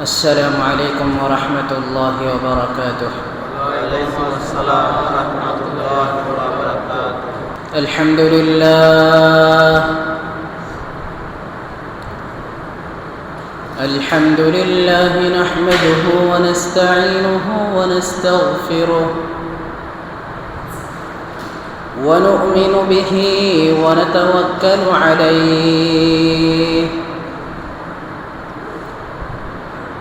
السلام عليكم ورحمة الله وبركاته. وعليكم السلام ورحمة الله وبركاته الحمد لله. الحمد لله نحمده ونستعينه ونستغفره ونؤمن به ونتوكل عليه.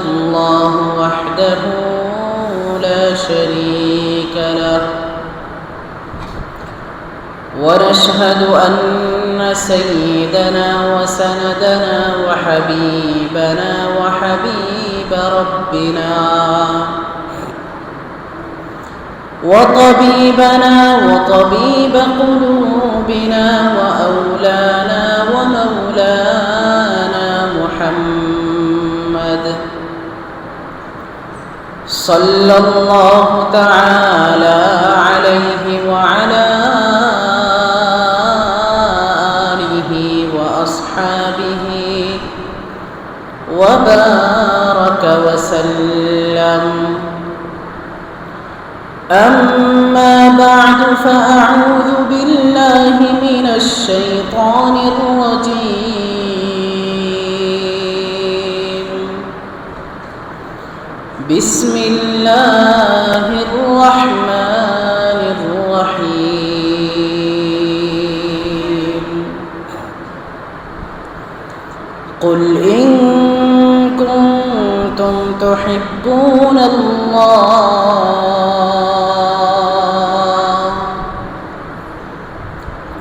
الله وحده لا شريك له. ونشهد أن سيدنا وسندنا وحبيبنا وحبيب ربنا وطبيبنا وطبيب قلوبنا وأولانا ومولانا صلى الله تعالى عليه وعلى آله وأصحابه وبارك وسلم. أما بعد فأعوذ بالله من الشيطان بسم الله الرحمن الرحيم. قل إن كنتم تحبون الله.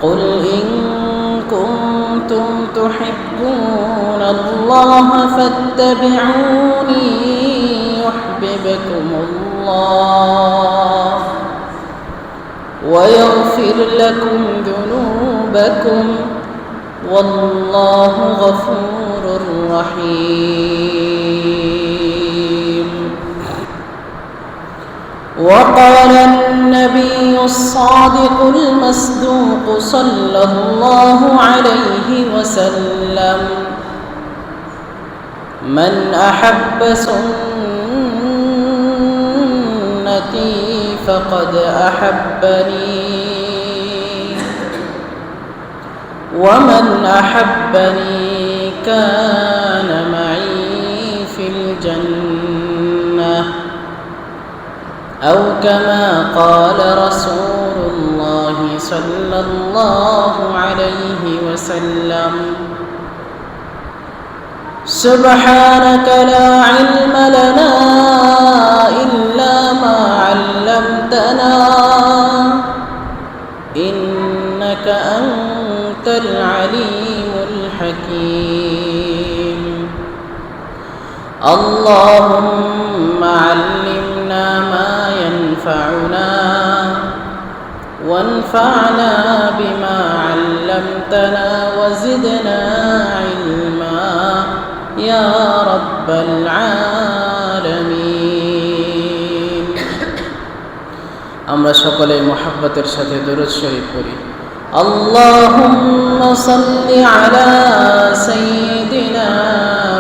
قل إن كنتم تحبون الله فاتبعوني يحببكم الله ويغفر لكم ذنوبكم والله غفور رحيم. وقال النبي الصادق المصدوق صلى الله عليه وسلم من أحب سنتي فقد أحبني. ومن أحبني كان معي في الجنة. أو كما قال رسول الله صلى الله عليه وسلم سبحانك لا علم لنا ما علمتنا. إنك أنت العليم الحكيم. اللهم علمنا ما ينفعنا وانفعنا بما علمتنا وزدنا علما. يا رب العالمين. আমরা সকলে মোহাব্বতের সাথে দরুদ শরীফ করি اللهم صل على سيدنا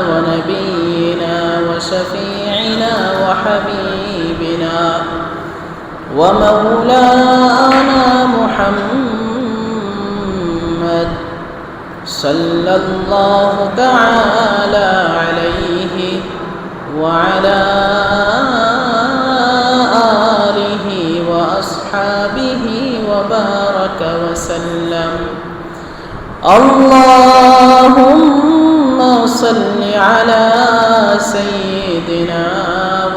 ونبينا وشفيعنا وحبيبنا ومولانا محمد صلى الله تعالى عليه وعلى وسلم. اللهم صل على سيدنا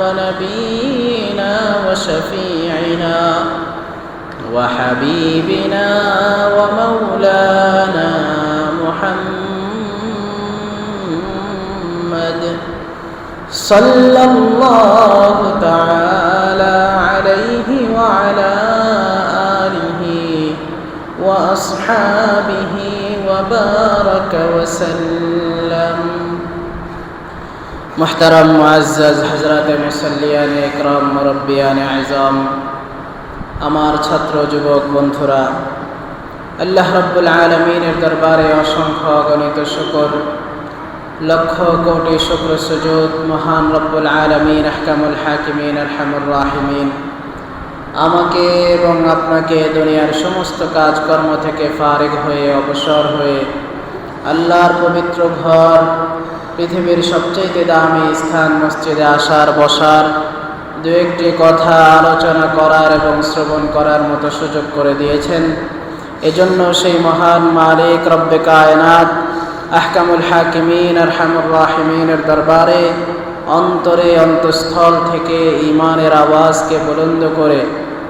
ونبينا وشفيعنا وحبيبنا ومولانا محمد صلى الله تعالى عليه وعلى وأصحابه وبارك وسلم محترم معزز حضرات মুসল্লিয়ান ইকরাম মুরব্বিয়ান আজম আমার ছাত্র যুবক বন্ধুরা আল্লাহ রব্বুল আলমিনের দরবারে অসংখ্য গণিত শুকর লক্ষ কোটি শুক্র সুযোগ মহান রব্বুল আলমিন আহকামুল হাকিমিন আরহামুর রাহিমিন আমাকে এবং আপনাকে দুনিয়ার সমস্ত কাজকর্ম থেকে ফারিগ হয়ে, অবসর হয়ে আল্লাহর পবিত্র ঘর, পৃথিবীর সবচেয়ে দামি স্থান মসজিদে আসার, বসার, দু একটি কথা আলোচনা করার এবং শ্রবণ করার মতো সুযোগ করে দিয়েছেন। এজন্য সেই মহান মালিক রব্বে কায়নাত, আহকামুল হাকিমিন আর আরহামুর রাহিমিনের দরবারে অন্তরে অন্তঃস্থল থেকে ইমানের আওয়াজকে বুলন্দ করে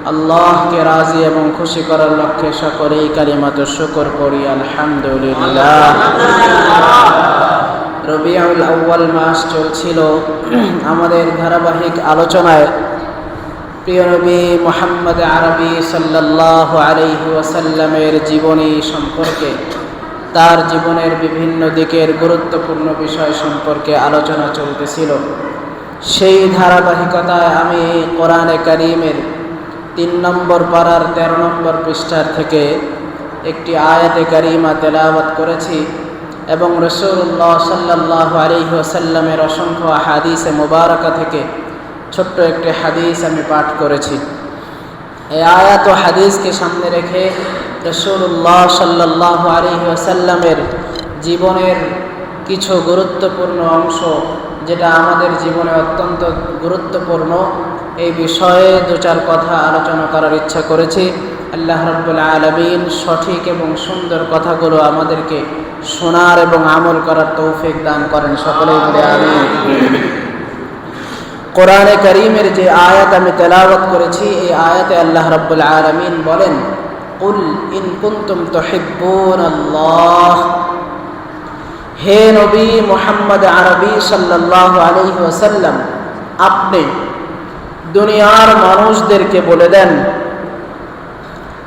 আল্লাহকে রাজি এবং খুশি করার লক্ষ্যে সকলেই কালিমাত শুকর করি, আলহামদুলিল্লাহ। রবিউল আউ্য়াল মাস চলছিল। আমাদের ধারাবাহিক আলোচনায় প্রিয় নবী মোহাম্মদ আরবি সাল্লাহ আলাইহি ওয়াসাল্লামের জীবনী সম্পর্কে, তার জীবনের বিভিন্ন দিকের গুরুত্বপূর্ণ বিষয় সম্পর্কে আলোচনা চলতেছিল। সেই ধারাবাহিকতায় আমি কোরআনে করিমের তিন নম্বর পাড়ার তেরো নম্বর পৃষ্ঠার থেকে একটি আয়াতে কারিমা তেলাওয়াত করেছি এবং রসুল্লাহ সাল্লাহ আলহি ওসাল্লামের অসংখ্য হাদিসে মোবারকা থেকে ছোট্ট একটি হাদিস আমি পাঠ করেছি। এই আয়াত ও হাদিসকে সামনে রেখে রসুল্লাহ সাল্লাহ আলহি ওসাল্লামের জীবনের কিছু গুরুত্বপূর্ণ অংশ, যেটা আমাদের জীবনে অত্যন্ত গুরুত্বপূর্ণ এই বিষয়ে দু চার কথা আলোচনা করার ইচ্ছা করেছি। আল্লাহ রব্বুল আলমিন সঠিক এবং সুন্দর কথাগুলো আমাদেরকে শোনার এবং আমল করার তৌফিক দান করেন। সকলেই বলে আমি কোরআনে করিমের যে আয়াত আমি তেলাওয়াত করেছি, এই আয়াতে আল্লাহ রব্বুল আলমিন বলেন, কুল ইন কুন্তুম তহিব্বুন আল্লাহ হে নবী মোহাম্মদ আরবি সাল্লাহ আলহি ওসাল্লাম আপনি দুনিয়ার মানুষদেরকে বলে দেন,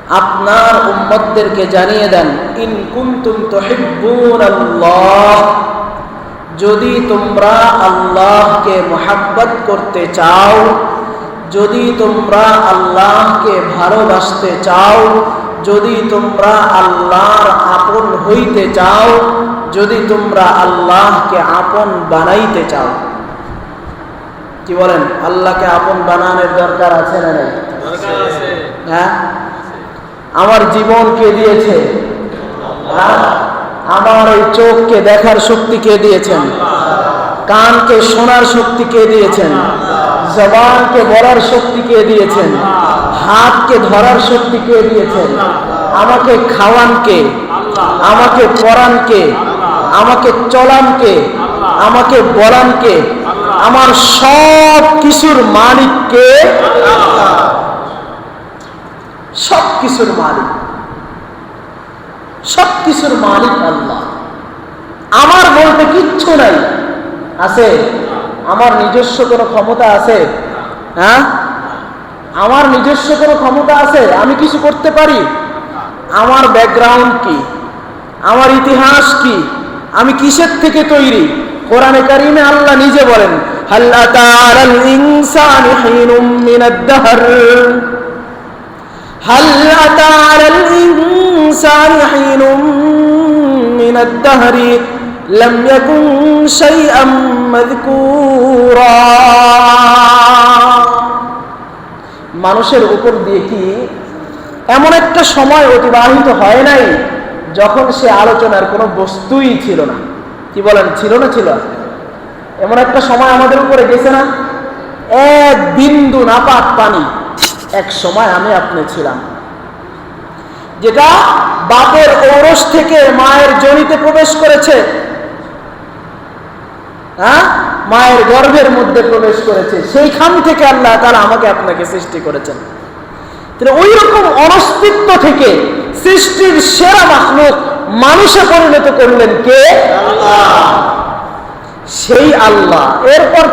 আপনার উম্মতদেরকে জানিয়ে দেন, ইন কুন্তুম তহিব্বুন আল্লাহ যদি তোমরা আল্লাহকে মোহাব্বত করতে চাও, যদি তোমরা আল্লাহকে ভালোবাসতে চাও, যদি তোমরা আল্লাহর আপন হইতে চাও, যদি তোমরা আল্লাহকে আপন বানাইতে চাও। কি বলেন? আল্লাহকে আপন বানানোর দরকার আছে না নেই? হ্যাঁ? আমার জীবন কে দিয়েছে? আমার এই চোখকে দেখার শক্তি কে দিয়েছেন? কানকে শোনার শক্তি কে দিয়েছেন? জবানকে বলার শক্তি কে দিয়েছেন? হাতকে ধরার শক্তি কে দিয়েছেন? আমাকে খাওয়ান কে? আমাকে পরান কে? আমাকে চলান কে? আমাকে বলান কে? আমার সব কিছুর মালিককে সব কিছুর মালিক। সব কিছুর মালিক আল্লাহ। আমার বলতে কিচ্ছু নাই। আছে? আমার নিজস্ব কোনো ক্ষমতা আছে? হ্যাঁ? আমার নিজস্ব কোনো ক্ষমতা আছে? আমি কিছু করতে পারি? আমার ব্যাকগ্রাউন্ড কি? আমার ইতিহাস কি? আমি কিসের থেকে তৈরি? কোরআনে কারিমে আল্লাহ নিজে বলেন হাল্লা তাআলাল ইনসানু হিনুম মিনাদ দাহর هل أتى على الإنسان حين من الدهر لم يكن شيئا مذكورا মানুষের উপর দিয়ে কি এমন একটা সময় অতিবাহিত হয় নাই যখন সে আলোচনার কোনো বস্তুই ছিল না কি বলেন ছিল না ছিল এমন একটা সময় আমাদের উপরে গেছে না? এক বিন্দু নাপাক পানি এক সময় আমি আপনি ছিলাম। যেটা বাপের ঔরস থেকে মায়ের জনিতে প্রবেশ করেছে। হ্যাঁ? মায়ের গর্ভের মধ্যে প্রবেশ করেছে। সেইখান থেকে আল্লাহ তারা আমাকে আপনাকে সৃষ্টি করেছেন। ওই রকম অনস্তিত্ব থেকে সৃষ্টির সেরা মানুষে পরিণত করলেন কে? সেই আল্লাহ। এরপর